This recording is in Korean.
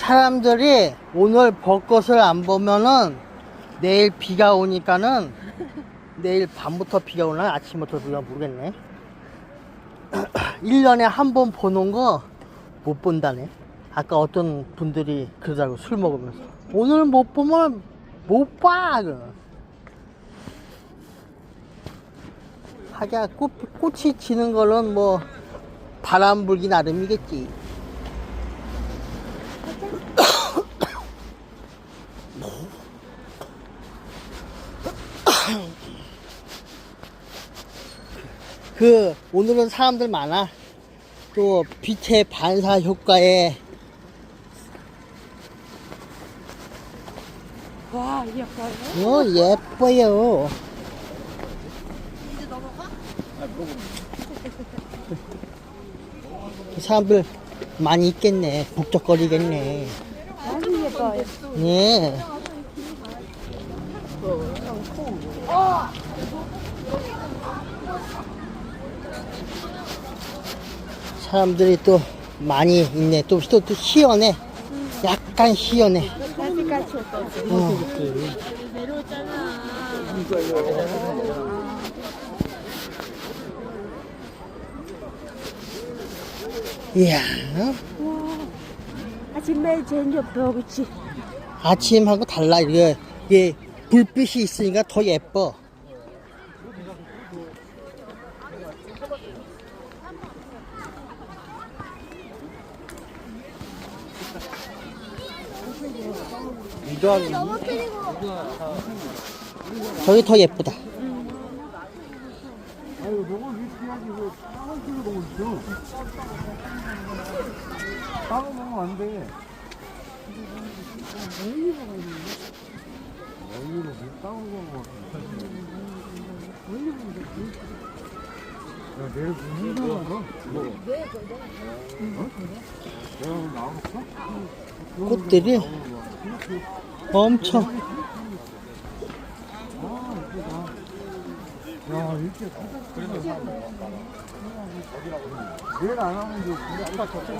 사람들이 오늘 벚꽃을 안 보면은 내일 비가 오니까는 내일 밤부터 비가 오나 아침부터 오나 모르겠네. 1년에 한 번 보는 거 못 본다네. 아까 어떤 분들이 그러더라고 술 먹으면서 오늘 못 보면 못 봐. 그러. 하기야 꽃, 꽃이 지는 거는 뭐 바람 불기 나름이겠지. 그 오늘은 사람들 많아. 또 빛의 반사 효과에 와 예뻐요. 어 예뻐요. 사람들 많이 있겠네. 북적거리겠네. 네. 사람들이 또 많이 있네. 또, 또, 또 시원해. 약간 시원해. 어떠세요? 어. 이야, 아침에 제일 예뻐 그치? 아침하고 달라. 이게, 이게 불빛이 있으니까 더 예뻐. 저기 더 예쁘다. 아유, 너무 왜 있어? 빵을 먹으면 안 돼. 어이로 왜 빵을 먹어? 야, 내일 하나? 뭐? 어? 내가 오늘 나와볼까? 꽃들이 엄청 야, 이렇게. 그래서 내일 안 하면 이제 아까 저쪽